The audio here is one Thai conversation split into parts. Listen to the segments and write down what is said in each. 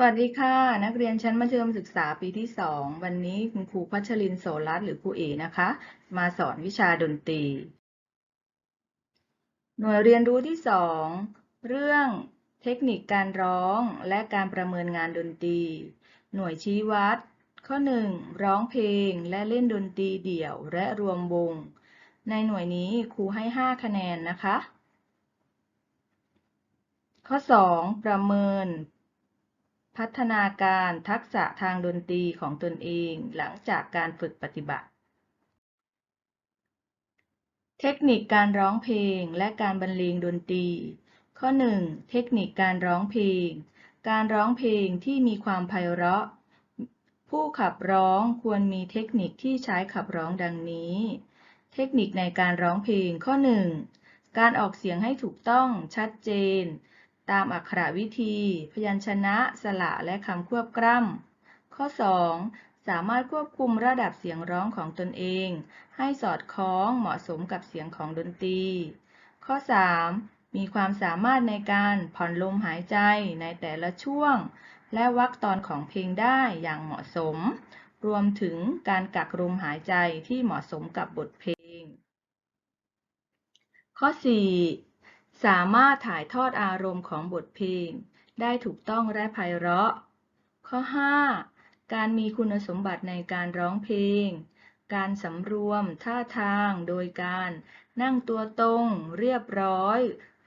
สวัสดีค่ะ นักเรียนชั้นมัธยมศึกษาปีที่ 2 วันนี้คุณครูพัชรินโสรัตน์หรือครูเอนะคะ มาสอนวิชาดนตรี หน่วยเรียนรู้ที่ 2 เรื่องเทคนิคการร้องและการประเมินงานดนตรี หน่วยชี้วัด ข้อ 1 ร้องเพลงและเล่นดนตรีเดี่ยวและรวมวง ในหน่วยนี้ครูให้ 5 คะแนนนะคะ ข้อ 2 ประเมิน พัฒนาการทักษะทางดนตรีของตนเองหลังจากการฝึกปฏิบัติ เทคนิคการร้องเพลงและการบรรเลงดนตรี ข้อ 1 เทคนิคการร้องเพลง การร้องเพลงที่มีความไพเราะ ผู้ขับร้องควรมีเทคนิคที่ใช้ขับร้องดังนี้ เทคนิคในการร้องเพลงข้อ 1 การออกเสียงให้ถูกต้องชัดเจน ตามอักขระวิธี พยัญชนะ สระและคำควบกล้ำ ข้อ 2 สามารถควบคุมระดับเสียงร้องของตนเอง ให้สอดคล้องเหมาะสมกับเสียงของดนตรี ข้อ 3 มีความสามารถในการผ่อนลมหายใจในแต่ละช่วง และวรรคตอนของเพลงได้อย่างเหมาะสม รวมถึงการกักลมหายใจที่เหมาะสมกับบทเพลง ข้อ 4 สามารถถ่ายทอดอารมณ์ของบทเพลง ได้ถูกต้องและไพเราะ ข้อ 5 การมีคุณสมบัติในการร้องเพลง การสำรวมท่าทางโดยการนั่งตัวตรง เรียบร้อย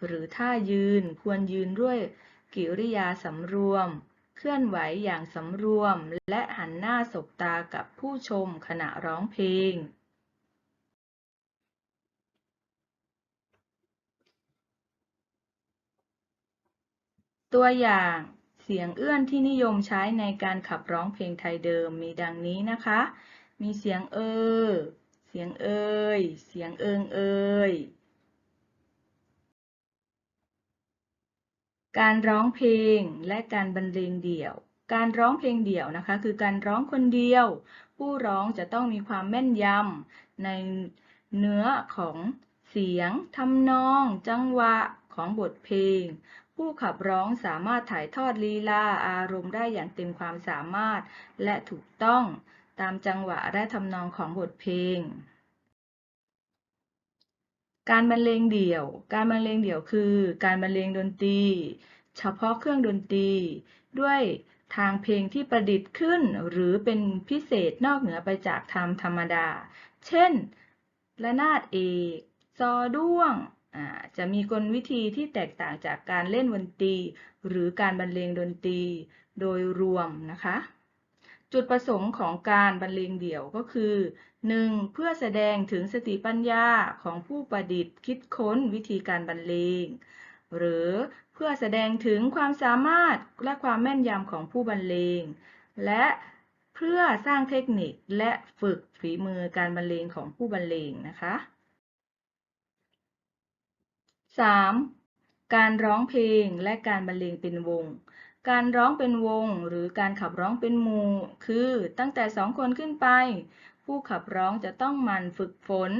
หรือท่ายืนควรยืนด้วยกิริยาสำรวม เคลื่อนไหวอย่างสำรวม และหันหน้าสบตากับผู้ชมขณะร้องเพลง ตัวอย่างเสียงเอื้อนที่นิยมใช้ในการขับร้องเพลงไทยเดิมมีดังนี้นะคะ มีเสียงเออ เสียงเอยเสียงเอิงเอยการร้องเพลงและการบรรเลงเดี่ยว การร้องเพลงเดี่ยวนะคะ คือการร้องคนเดียว ผู้ร้องจะต้องมีความแม่นยำในเนื้อของเสียงทำนอง จังหวะของบทเพลง ผู้ขับร้องสามารถถ่ายทอดลีลาอารมณ์ได้อย่างเต็มความสามารถ และถูกต้องตามจังหวะและทำนองของบทเพลง การบรรเลงเดี่ยว การบรรเลงเดี่ยวคือ การบรรเลงดนตรี เฉพาะเครื่องดนตรี ด้วยทางเพลงที่ประดิษฐ์ขึ้น หรือเป็นพิเศษนอกเหนือไปจากธรรมธรรมดา เช่น ระนาดเอก ซอด้วง จะมีกลวิธีที่แตกต่างจากการเล่นดนตรี หรือการบรรเลงดนตรีโดยรวมนะคะ จุดประสงค์ของการบรรเลงเดี่ยวก็คือ 1. เพื่อแสดงถึงสติปัญญาของผู้ประดิษฐ์คิดค้นวิธีการบรรเลง หรือเพื่อแสดงถึงความสามารถและความแม่นยำของผู้บรรเลง และเพื่อสร้างเทคนิคและฝึกฝีมือการบรรเลงของผู้บรรเลงนะคะ 3. การร้องเพลงและการบรรเลงเป็นวง การร้องเป็นวง หรือการขับร้องเป็นหมู่ คือตั้งแต่สองคนขึ้นไป ผู้ขับร้องจะต้องมันฝึกฝน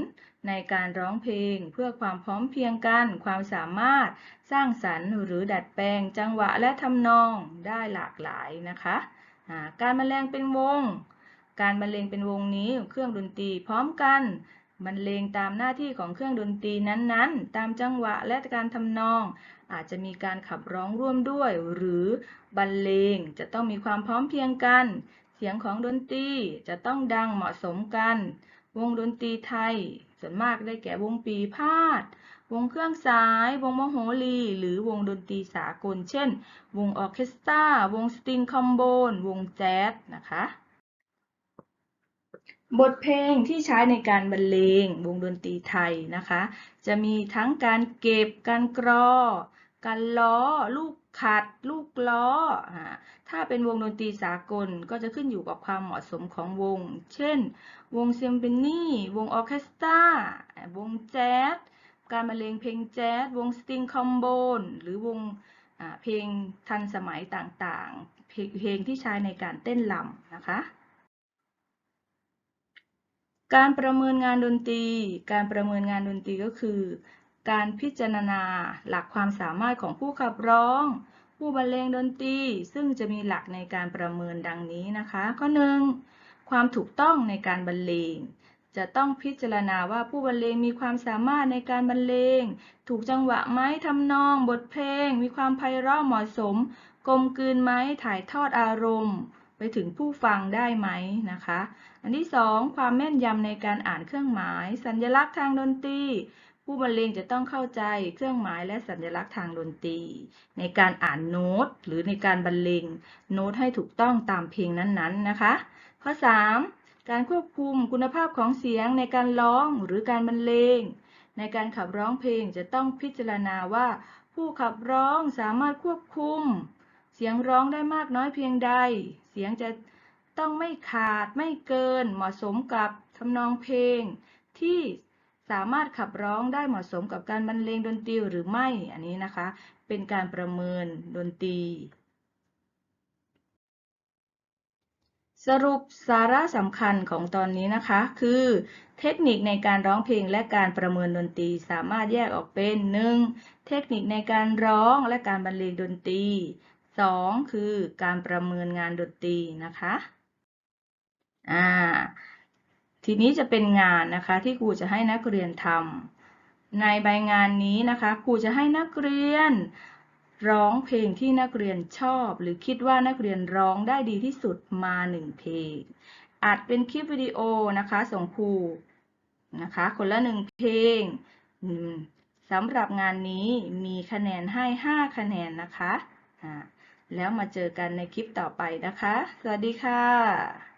ในการร้องเพลงเพื่อความพร้อมเพียงกัน ความสามารถ สร้างสรรค์หรือดัดแปลงจังหวะและทำนองได้หลากหลายนะคะการบรรเลงเป็นวง การบรรเลงเป็นวงนี้เครื่องดนตรีพร้อมกัน บรรเลงตามหน้าที่ของเครื่องดนตรีนั้นๆ ตามจังหวะและการทำนอง อาจจะมีการขับร้องร่วมด้วย หรือบรรเลงจะต้องมีความพร้อมเพียงกัน เสียงของดนตรีจะต้องดังเหมาะสมกัน วงดนตรีไทย ส่วนมากได้แก่วงปีพาด วงเครื่องสาย วงมโหรี หรือวงดนตรีสากล เช่น วงออเคสตรา วงสตริงคอมโบน วงแจ๊สนะคะ บทเพลงที่ใช้ในการบรรเลงวงดนตรีไทยนะคะ จะมีทั้งการเก็บ การกรอ การล้อ ลูกขัด ลูกล้อ ถ้าเป็นวงดนตรีสากลก็จะขึ้นอยู่กับความเหมาะสมของวง เช่น วงเซมโฟนีวงออเคสตรา วงแจ๊ส การบรรเลงเพลงแจ๊ส วงสตริงคอมโบน หรือวงเพลงทันสมัยต่างๆ เพลงที่ใช้ในการเต้นรำนะคะ การประเมินงานดนตรี การประเมินงานดนตรีก็คือ การพิจารณาหลักความสามารถของผู้ขับร้อง ผู้บรรเลงดนตรี ซึ่งจะมีหลักในการประเมินดังนี้นะคะ ข้อหนึ่งความถูกต้องในการบรรเลง จะต้องพิจารณาว่าผู้บรรเลงมีความสามารถในการบรรเลง ถูกจังหวะไหมทำนอง บทเพลง มีความไพเราะเหมาะสม กลมกลืนไหมถ่ายทอดอารมณ์ ไปถึงผู้ฟังได้ไหมนะคะ อันที่สองความแม่นยำในการอ่านเครื่องหมาย สัญลักษณ์ทางดนตรีผู้บรรเลงจะต้องเข้าใจเครื่องหมายและสัญลักษณ์ทางดนตรี ในการอ่านโน้ต หรือในการบรรเลงโน้ตให้ถูกต้องตามเพลงนั้นๆนะคะ ข้อ 3. การควบคุมคุณภาพของเสียงในการร้องหรือการบรรเลง ในการขับร้องเพลงจะต้องพิจารณาว่า ผู้ขับร้องสามารถควบคุม เสียงร้องได้มากน้อยเพียงใด เสียงจะต้องไม่ขาดไม่เกิน เหมาะสมกับทำนองเพลง ที่สามารถขับร้องได้เหมาะสมกับการบรรเลงดนตรีหรือไม่อันนี้นะคะ เป็นการประเมินดนตรี สรุปสาระสำคัญของตอนนี้นะคะ คือ เทคนิคในการร้องเพลงและการประเมินดนตรีสามารถแยกออกเป็น 1. เทคนิคในการร้องและการบรรเลงดนตรี 2. คือการประเมินงานดนตรีนะคะอ่าทีนี้จะเป็นงานนะคะที่ครูจะให้นักเรียนทำในใบงานนี้นะคะครูจะให้นักเรียนร้องเพลงที่นักเรียนชอบ หรือคิดว่านักเรียนร้องได้ดีที่สุดมาหนึ่งเพลงอาจเป็นคลิปวิดีโอนะคะส่งครูนะคะ คนละหนึ่งเพลงสำหรับงานนี้มีคะแนนให้ 5 คะแนนนะคะอ่า แล้วมาเจอกันในคลิปต่อไปนะคะ สวัสดีค่ะ